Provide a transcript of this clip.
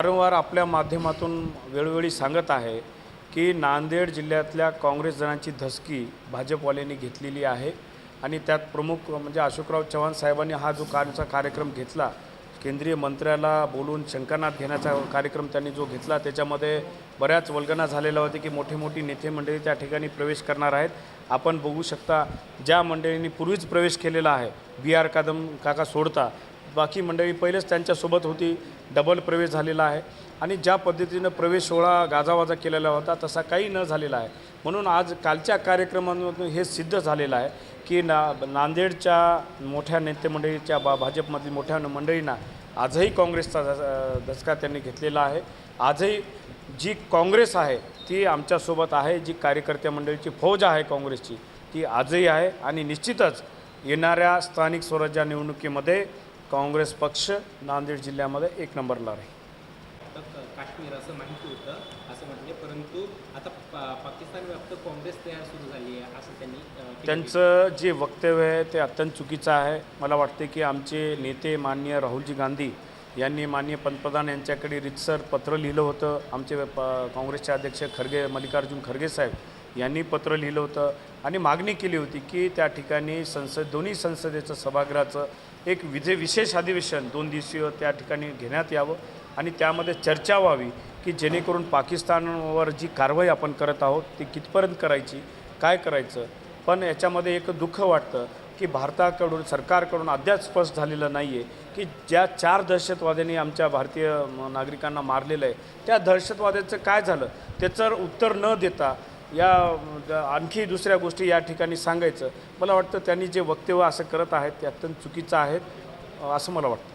वारंवार आपल्या माध्यमातून वेळोवेळी सांगत आहे की नांदेड जिल्ह्यातल्या काँग्रेस जणांची धसकी भाजपवाल्यांनी घेतलेली आहे आणि त्यात प्रमुख म्हणजे अशोकराव चव्हाण साहेबांनी हा जो कालचा कार्यक्रम घेतला केंद्रीय मंत्र्याला बोलून शंकरनाथ घेण्याचा कार्यक्रम त्यांनी जो घेतला त्याच्यामध्ये बऱ्याच वल्गना झालेल्या होती की मोठी मोठी नेते मंडळी त्या ठिकाणी प्रवेश करणार आहेत. आपण बघू शकता ज्या मंडळींनी पूर्वीच प्रवेश केलेला आहे बी आर कादम काका सोडता बाकी मंडळी पहिलेच त्यांच्यासोबत होती. डबल प्रवेश झालेला आहे. आणि ज्या पद्धतीनं प्रवेश सोहळा गाजावाजा केलेला होता तसा काही न झालेला आहे. म्हणून आज कालच्या कार्यक्रमांमधून हे सिद्ध झालेलं आहे की ना नांदेडच्या मोठ्या नेतेमंडळीच्या बा भाजपमधील मोठ्या मंडळींना आजही काँग्रेसचा धसका त्यांनी घेतलेला आहे. आजही जी काँग्रेस आहे ती आमच्यासोबत आहे. जी कार्यकर्त्या मंडळीची फौज आहे काँग्रेसची ती आजही आहे. आणि निश्चितच येणाऱ्या स्थानिक स्वराज्य निवडणुकीमध्ये काँग्रेस पक्ष नांदेड जिल्ह्यामध्ये एक नंबरला राहील काश्मीर असं माहिती होतं असं म्हटले परंतु आता पाकिस्तान व्याप्त काँग्रेस तयार सुरू झाली आहे असं त्यांनी. त्यांचं जे वक्तव्य आहे ते अत्यंत चुकीचं आहे मला वाटते की आमचे नेते माननीय राहुलजी गांधी यांनी माननीय पंतप्रधान यांच्याकडे रितसर पत्र लिहिलं होतं. आमचे प काँग्रेसचे अध्यक्ष खरगे मल्लिकार्जुन खरगे साहेब यांनी पत्र लिहिलं होतं आणि मागणी केली होती की त्या ठिकाणी संसद दोन्ही संसदेचं सभागृहाचं एक विजे विशेष अधिवेशन दोन दिवसीय त्या ठिकाणी घेण्यात यावं आणि त्यामध्ये चर्चा व्हावी की जेणेकरून पाकिस्तानवर जी कारवाई आपण करत आहोत ती कितपर्यंत करायची काय करायचं. पण याच्यामध्ये एक दुःख वाटतं की भारताकडून सरकारकडून अद्याप स्पष्ट झालेलं नाही आहे की ज्या चार दहशतवाद्यांनी आमच्या भारतीय नागरिकांना मारलेलं आहे त्या दहशतवाद्याचं काय झालं? त्याचं उत्तर न देता या आणखी दुसऱ्या गोष्टी या ठिकाणी सांगायचं मला वाटतं त्यांनी जे वक्तव्य असं करत आहेत ते अत्यंत चुकीचं आहेत असं मला वाटतं.